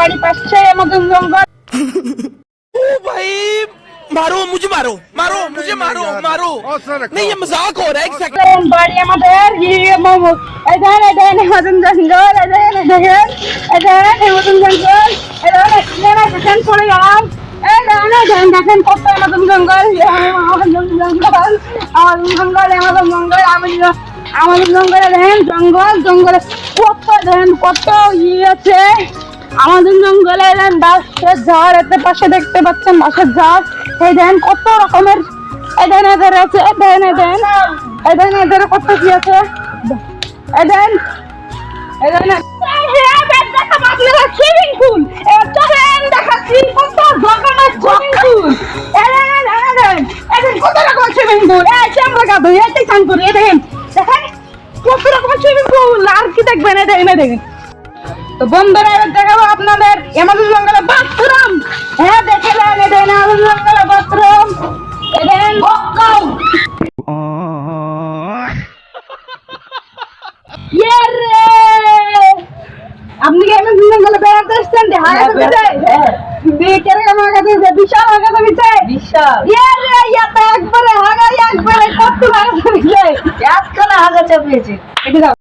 বাড়ি পাশে আমাদের জঙ্গল ओ भाई मारो मुझे मारो मारो मुझे मारो मारो नहीं ये मजाक हो रहा है एक सेकंड কোন বাড়ি আমাদের ইয়ে মোমো এদান এদান আমাদের জঙ্গল এদান এদান এদান আমাদের জঙ্গল এদান সিনেমা দেখেন পড়ে গেলাম এদান এদান দেখেন কত আমাদের জঙ্গল আমাদের জঙ্গল আমাদের জঙ্গল আমাদের জঙ্গল আমাদের আমাদের জঙ্গলে দেখেন জঙ্গল জঙ্গলে কত দেখেন কত ইয়ে আছে? আমাদের জঙ্গলে দেখেন বাঁশের ঝাড় এতে পাশে দেখতে পাচ্ছেন বাঁশের ঝাড়। এই দেখেন কত রকমের এদেন এদের আছে এদেন এদেন এদেন এদের কত কি আছে? এদেন এদেন কত রকমের সুইমিং পুল? এই আমরা গাবো করি দেখেন আর কি দেখবেন এদেন এদেন তো বন্ধুরা এবার দেখাবো আপনাদের আমাদের জঙ্গলে বাথরুম। হ্যাঁ দেখে নেন এদেন আমাদের জঙ্গলে বাথরুম। এদেন ইয়ে আপনি কি আমাদের জঙ্গলে বেড়াতে এসছেন? দেখা গেছে বিকেলে আমার কাছে বিশাল হাগাতে দিচ্ছে বিশাল। ইয়ে রে ইয়াতে একবারে হাগাই একবারে কত হাগা চাপিয়েছে। এটা